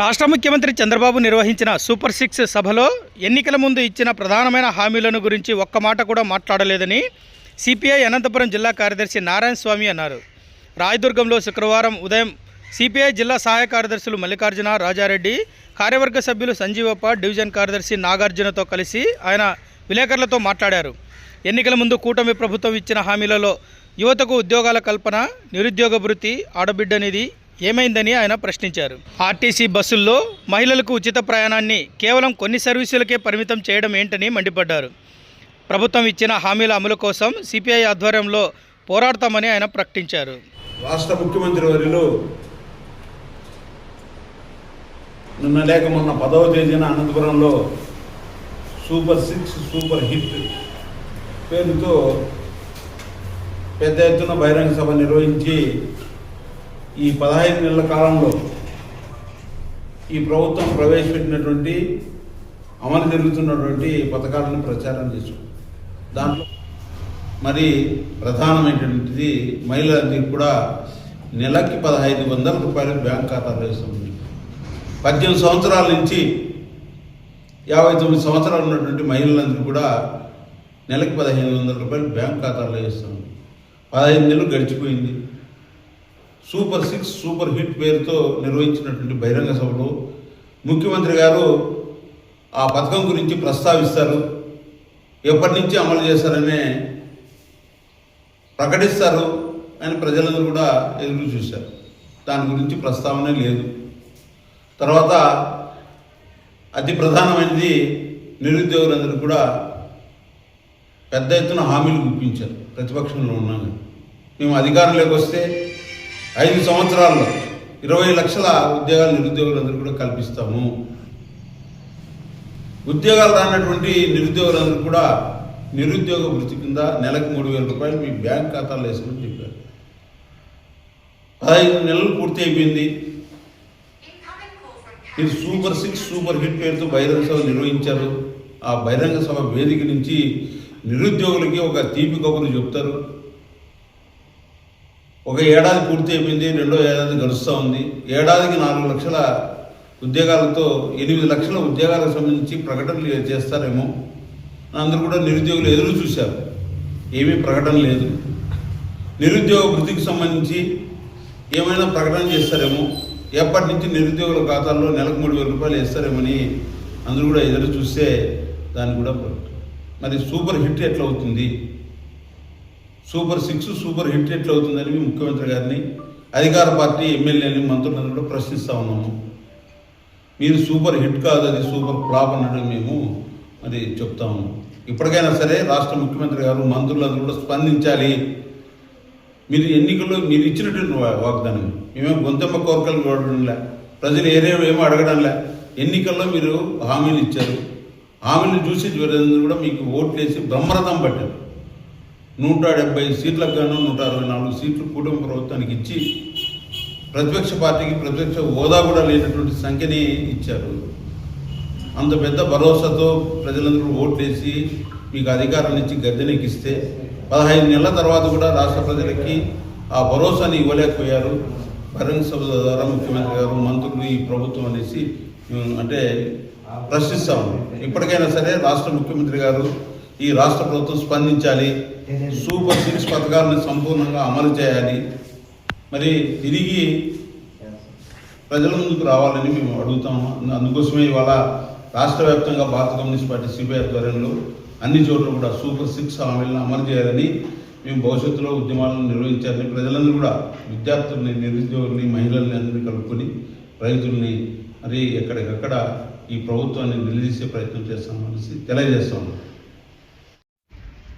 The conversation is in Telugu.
రాష్ట్ర ముఖ్యమంత్రి చంద్రబాబు నిర్వహించిన సూపర్ సిక్స్ సభలో ఎన్నికల ముందు ఇచ్చిన ప్రధానమైన హామీలను గురించి ఒక్క మాట కూడా మాట్లాడలేదని సిపిఐ అనంతపురం జిల్లా కార్యదర్శి నారాయణ స్వామి అన్నారు. రాయదుర్గంలో శుక్రవారం ఉదయం సిపిఐ జిల్లా సహాయ కార్యదర్శులు మల్లికార్జున రాజారెడ్డి కార్యవర్గ సభ్యులు సంజీవప్ప డివిజన్ కార్యదర్శి నాగార్జునతో కలిసి ఆయన విలేకరులతో మాట్లాడారు. ఎన్నికల ముందు కూటమి ప్రభుత్వం ఇచ్చిన హామీలలో యువతకు ఉద్యోగాల కల్పన నిరుద్యోగ భృతి ఆడబిడ్డ నిధి ఏమైందని ఆయన ప్రశ్నించారు. ఆర్టీసీ బస్సుల్లో మహిళలకు ఉచిత ప్రయాణాన్ని కేవలం కొన్ని సర్వీసులకే పరిమితం చేయడం ఏంటని మండిపడ్డారు. ప్రభుత్వం ఇచ్చిన హామీల అమలు కోసం సిపిఐ ఆధ్వర్యంలో పోరాడతామని ఆయన ప్రకటించారు. రాష్ట్ర ముఖ్యమంత్రి వర్యులు నిన్న లేక మొన్న పదవ తేదీన అనంతపురంలో సూపర్ సిక్స్ సూపర్ హిట్ పేరుతో పెద్ద ఎత్తున బహిరంగ సభ నిర్వహించి ఈ పదహైదు నెలల కాలంలో ఈ ప్రభుత్వం ప్రవేశపెట్టినటువంటి అమలు జరుగుతున్నటువంటి పథకాలను ప్రచారం చేశాం దాంట్లో మరి ప్రధానమైనటువంటిది మహిళలందరికీ కూడా నెలకి పదహైదు వందల రూపాయలు బ్యాంక్ ఖాతాలో వేస్తుంది పద్దెనిమిది సంవత్సరాల నుంచి యాభై తొమ్మిది సంవత్సరాలు ఉన్నటువంటి మహిళలందరూ కూడా నెలకి పదిహేను వందల రూపాయలు బ్యాంక్ ఖాతాలో వేస్తుంది పదహైదు నెలలు గడిచిపోయింది. సూపర్ సిక్స్ సూపర్ హిట్ పేరుతో నిర్వహించినటువంటి బహిరంగ సభలో ముఖ్యమంత్రి గారు ఆ పథకం గురించి ప్రస్తావిస్తారు. ఎప్పటి నుంచి అమలు చేస్తారనే ప్రకటిస్తారు అని ప్రజలందరూ కూడా ఎదురు చూశారు. దాని గురించి ప్రస్తావన లేదు. తర్వాత అతి ప్రధానమైనది నిరుద్యోగులందరూ కూడా పెద్ద ఎత్తున హామీలు గుప్పించారు. ప్రతిపక్షంలో ఉన్నాను. మేము అధికారంలోకి వస్తే ఐదు సంవత్సరాల్లో ఇరవై లక్షల ఉద్యోగాలు నిరుద్యోగులందరూ కూడా కల్పిస్తాము. ఉద్యోగాలు రానటువంటి నిరుద్యోగులందరూ కూడా నిరుద్యోగ వృత్తి కింద నెలకు మూడు వేల రూపాయలు మీ బ్యాంక్ ఖాతాలో వేసుకుని చెప్పారు. పదహైదు నెలలు పూర్తి అయిపోయింది. ఇది సూపర్ సిక్స్ సూపర్ హిట్ పేరుతో బహిరంగ సభ నిర్వహించారు. ఆ బహిరంగ సభ వేదిక నుంచి నిరుద్యోగులకి ఒక తీపి కబుర్లు చెప్తారు. ఒక ఏడాది పూర్తి అయిపోయింది రెండో ఏడాది గడుస్తూ ఉంది. ఏడాదికి నాలుగు లక్షల ఉద్యోగాలతో ఎనిమిది లక్షల ఉద్యోగాలకు సంబంధించి ప్రకటనలు చేస్తారేమో అందరూ కూడా నిరుద్యోగులు ఎదురు చూశారు. ఏమీ ప్రకటన లేదు. నిరుద్యోగ వృద్ధికి సంబంధించి ఏమైనా ప్రకటన చేస్తారేమో ఎప్పటి నుంచి నిరుద్యోగుల ఖాతాల్లో నెలకు మూడు వేల రూపాయలు వేస్తారేమని అందరూ కూడా ఎదురు చూస్తే దాన్ని కూడా మరి సూపర్ హిట్ ఎట్లా అవుతుంది? సూపర్ సిక్స్ సూపర్ హిట్ ఎట్లా అవుతుందని ముఖ్యమంత్రి గారిని అధికార పార్టీ ఎమ్మెల్యేని మంత్రులను కూడా ప్రశ్నిస్తూ ఉన్నాము. మీరు సూపర్ హిట్ కాదు అది సూపర్ ఫ్లాప్ అన్నట్టు మేము అది చెప్తాము ఇప్పటికైనా సరే రాష్ట్ర ముఖ్యమంత్రి గారు మంత్రులందరూ కూడా స్పందించాలి. మీరు ఎన్నికల్లో మీరు ఇచ్చినటువంటి వాగ్దానం మేమే గొంతెమ్మ కోరికలు చూడడంలే ప్రజలు ఏరే ఏమో అడగడంలే ఎన్నికల్లో మీరు హామీలు ఇచ్చారు. హామీలు చూసి కూడా మీకు ఓట్లేసి బ్రహ్మరథం పట్టారు. నూట డెబ్బై సీట్లకు గాను నూట అరవై నాలుగు సీట్లు కూటమి ప్రభుత్వానికి ఇచ్చి ప్రతిపక్ష పార్టీకి ప్రతిపక్ష హోదా కూడా లేనటువంటి సంఖ్యని ఇచ్చారు. అంత పెద్ద భరోసాతో ప్రజలందరూ ఓట్లేసి మీకు అధికారాన్ని ఇచ్చి గద్దెనెక్కిస్తే పదహైదు నెలల తర్వాత కూడా రాష్ట్ర ప్రజలకి ఆ భరోసాని ఇవ్వలేకపోయారు. బహిరంగ సభ ద్వారా ముఖ్యమంత్రి గారు మంత్రులు ఈ ప్రభుత్వం అనేసి అంటే ప్రశ్నిస్తాము ఇప్పటికైనా సరే రాష్ట్ర ముఖ్యమంత్రి గారు ఈ రాష్ట్ర ప్రభుత్వం స్పందించాలి. సూపర్ సిక్స్ పథకాలను సంపూర్ణంగా అమలు చేయాలి. మరి తిరిగి ప్రజల ముందుకు రావాలని మేము అడుగుతాము అందుకోసమే ఇవాళ రాష్ట్ర వ్యాప్తంగా భారత కమ్యూనిస్ట్ పార్టీ సిపిఐ ఆధ్వర్యంలో అన్ని చోట్ల కూడా సూపర్ సిక్స్ హామీలను అమలు చేయాలని మేము భవిష్యత్తులో ఉద్యమాలను నిర్వహించాలని ప్రజలందరూ కూడా విద్యార్థుల్ని నిరుద్యోగుల్ని మహిళల్ని అందరినీ కలుపుకొని రైతుల్ని మరి ఎక్కడికక్కడ ఈ ప్రభుత్వాన్ని నిలదీసే ప్రయత్నం చేస్తామనేసి తెలియజేస్తాము